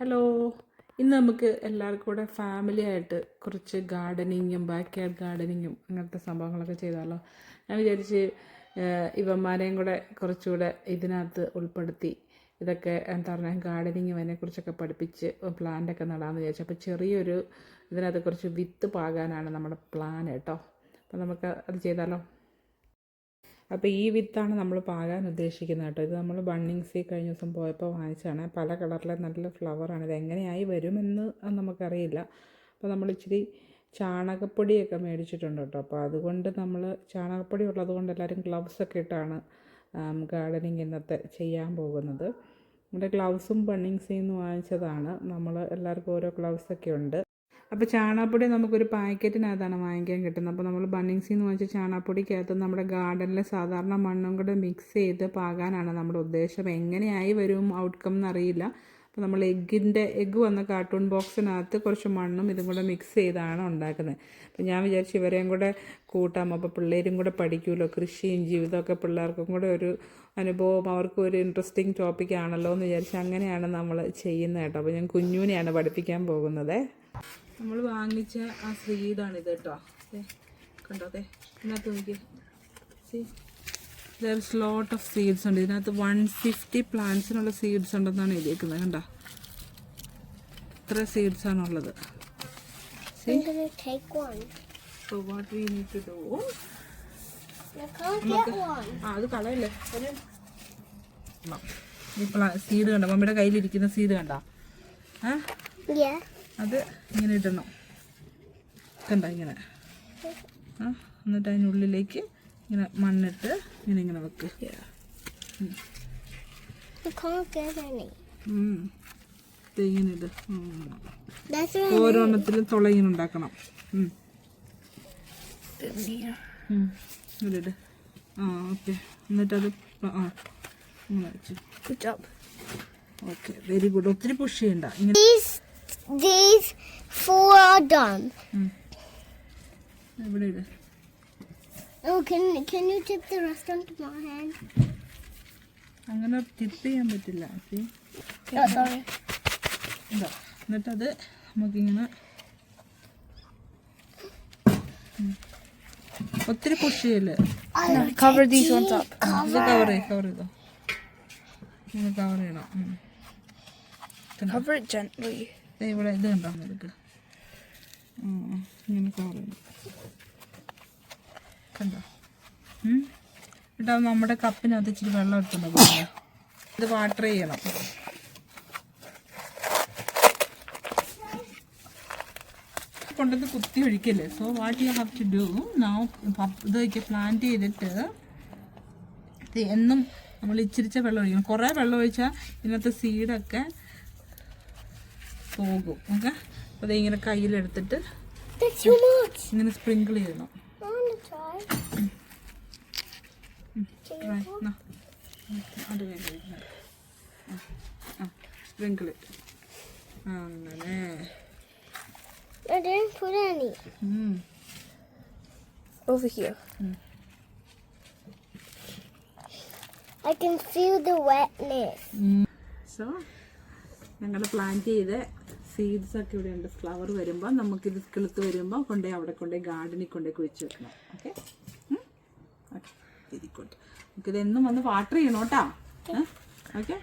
Hello. ഇന്ന് നമുക്ക് എല്ലാവർക്കും കൂടെ ഫാമിലി ആയിട്ട് കുറച്ച് ഗാർഡനിങ്ങും ബാക്ക് യാർഡ് ഗാർഡനിങ്ങും അങ്ങനത്തെ സംഭവങ്ങളൊക്കെ ചെയ്താലോ. ഞാൻ വിചാരിച്ച് ഇവന്മാരെയും കൂടെ കുറച്ചുകൂടെ ഇതിനകത്ത് ഉൾപ്പെടുത്തി ഇതൊക്കെ എന്താ പറഞ്ഞാൽ ഗാർഡനിങ്ങും അതിനെക്കുറിച്ചൊക്കെ പഠിപ്പിച്ച് പ്ലാന്റൊക്കെ നടാമെന്ന് വിചാരിച്ചു. അപ്പോൾ ചെറിയൊരു ഇതിനകത്ത് കുറച്ച് വിത്ത് പാകാനാണ് നമ്മുടെ പ്ലാൻ കേട്ടോ. അപ്പോൾ നമുക്ക് അത് ചെയ്താലോ? അപ്പോൾ ഈ വിത്താണ് നമ്മൾ പാകാൻ ഉദ്ദേശിക്കുന്നത് കേട്ടോ. ഇത് നമ്മൾ ബണ്ണിങ്സിൽ കഴിഞ്ഞ ദിവസം പോയപ്പോൾ വാങ്ങിച്ചതാണ്. പല കളറിലെ നല്ല ഫ്ലവറാണ് ഇത് എങ്ങനെയായി വരുമെന്ന് നമുക്കറിയില്ല. അപ്പോൾ നമ്മൾ ഇച്ചിരി ചാണകപ്പൊടിയൊക്കെ മേടിച്ചിട്ടുണ്ട് കേട്ടോ. അപ്പോൾ അതുകൊണ്ട് നമ്മൾ ചാണകപ്പൊടി ഉള്ളത് കൊണ്ട് എല്ലാവരും ഗ്ലൗസ് ഒക്കെ ഇട്ടാണ് ഗാർഡനിങ് ഇന്നത്തെ ചെയ്യാൻ പോകുന്നത്. നമ്മുടെ ഗ്ലൗസും ബണ്ണിങ്സിൽ നിന്ന് വാങ്ങിച്ചതാണ്. നമ്മൾ എല്ലാവർക്കും ഓരോ ഗ്ലൗസൊക്കെ ഉണ്ട്. അപ്പോൾ ചാണകപ്പൊടി നമുക്കൊരു പാക്കറ്റിനകത്താണ് വാങ്ങിക്കാൻ കിട്ടുന്നത്. അപ്പോൾ നമ്മൾ ബണ്ണിങ്സിൽ നിന്ന് വാങ്ങിച്ച ചാണകപ്പൊടിക്കകത്ത് നമ്മുടെ ഗാർഡനിലെ സാധാരണ മണ്ണും കൂടെ മിക്സ് ചെയ്ത് പാകാനാണ് നമ്മുടെ ഉദ്ദേശം. എങ്ങനെയായി വരും ഔട്ട്കം എന്നറിയില്ല. അപ്പോൾ നമ്മൾ എഗ്ഗിന്റെ എഗ്ഗ് വന്ന കാർട്ടൂൺ ബോക്സിനകത്ത് കുറച്ച് മണ്ണും ഇതും കൂടെ മിക്സ് ചെയ്താണ് ഉണ്ടാക്കുന്നത്. അപ്പോൾ ഞാൻ വിചാരിച്ചു ഇവരെയും കൂടെ കൂട്ടാം. അപ്പോൾ പിള്ളേരും കൂടെ പഠിക്കുമല്ലോ കൃഷിയും ജീവിതമൊക്കെ പിള്ളേർക്കും കൂടെ ഒരു അനുഭവം അവർക്കും ഒരു ഇൻട്രസ്റ്റിംഗ് ടോപ്പിക്കാണല്ലോ എന്ന് വിചാരിച്ച് അങ്ങനെയാണ് നമ്മൾ ചെയ്യുന്നത് കേട്ടോ. അപ്പോൾ ഞാൻ കുഞ്ഞുവിനെയാണ് പഠിപ്പിക്കാൻ പോകുന്നത്. നമ്മൾ വാങ്ങിച്ച ആ സീഡാണിത് കേട്ടോ. കണ്ടോ അതെ ഇതിനകത്ത് നോക്കി സീ ദർസ് ലോട്ട് ഓഫ് സീഡ്സ് ഉണ്ട്. ഇതിനകത്ത് വൺ ഫിഫ്റ്റി പ്ലാന്റ്സിനുള്ള സീഡ്സ് ഉണ്ടെന്നാണ് എഴുതിയിരിക്കുന്നത് കണ്ടോ? ഇത്ര സീഡ്സ് ആണുള്ളത്. So what we need to do ആ അത് കളയല്ലേ? ഒരു ഈ സീഡ് കണ്ടോ? മമ്മിയുടെ കയ്യിലിരിക്കുന്ന സീഡ് കണ്ടോ? ഏ. അത് ഇങ്ങനെ ഇടണം. കണ്ട ഇങ്ങനെ? ആ എന്നിട്ട് അതിനുള്ളിലേക്ക് ഇങ്ങനെ മണ്ണിട്ട് ഇങ്ങനെ ഇങ്ങനെ വെക്കുക ഇങ്ങനെ right. ഓരോന്നത്തിലും തുള ഇങ്ങനെ ഉണ്ടാക്കണം ഇട്. ആ ഓക്കെ. എന്നിട്ടത് ആ ഇങ്ങനെ വെച്ചു. ഓക്കെ. വെരി ഗുഡ് ഒത്തിരി പുഷ് ചെയ്യണ്ട. ഇങ്ങനെ These these four are done. ഉം. ഇവിടെ ഇട് Oh, can can you tip the rest onto my hand? അങ്ങനെ ടിപ്പ് ചെയ്യാൻ പറ്റില്ല ഓക്കെ Oh, sorry. ഇതാ എന്നിട്ടത് നമുക്കിങ്ങനെ ഉം. ഒത്തിരി പുഷ് ചെയ്യല്ലേ cover these ones up. ഇത് കവർ ചെയ്ത് കവർ ചെയ്തോ ഇങ്ങനെ കവർ ചെയ്യണം ഉം. കണ്ടോ? ഇവിടെ ഇത് ഉണ്ടോ നിനക്ക്. ഇങ്ങനെ കണ്ടോ? ഉം. നമ്മുടെ കപ്പിനകത്ത് ഇച്ചിരി വെള്ളം എടുത്തുണ്ടോ ഇത് വാട്ടർ ചെയ്യണം. കൊണ്ടത് കുത്തി ഒഴിക്കല്ലേ? So what you have to do now ഇതൊക്കെ പ്ലാന്റ് ചെയ്തിട്ട് എന്നും നമ്മൾ ഇച്ചിരിച്ച വെള്ളം ഒഴിക്കണം. കുറേ വെള്ളം ഒഴിച്ചാൽ ഇതിനകത്ത് സീഡൊക്കെ പോകും. ഓക്കെ അപ്പോൾ ഇങ്ങനെ കയ്യിലെടുത്തിട്ട്. ഇങ്ങനെ സ്പ്രിങ്കിൾ ചെയ്യണം. അത് സ്പ്രിങ്കിൾ ഇട്ട് അങ്ങനെ. I didn't put any. ഉം. Over here. I can feel the wetness. So ഞങ്ങൾ പ്ലാൻ ചെയ്ത സീഡ്സ് ഒക്കെ ഇവിടെ ഉണ്ട്. ഫ്ലവർ വരുമ്പോൾ നമുക്ക് നമുക്കിത് കിളുത്ത് വരുമ്പോൾ കൊണ്ടേ അവിടെ കൊണ്ടേ ഗാർഡനിൽ കൊണ്ടേ കുഴിച്ച് വെക്കണം. ഓക്കെ ഓക്കെ വെരി ഗുഡ് നമുക്കിത് എന്നും വന്ന് വാട്ടർ ചെയ്യണം കേട്ടോ. ഓക്കെ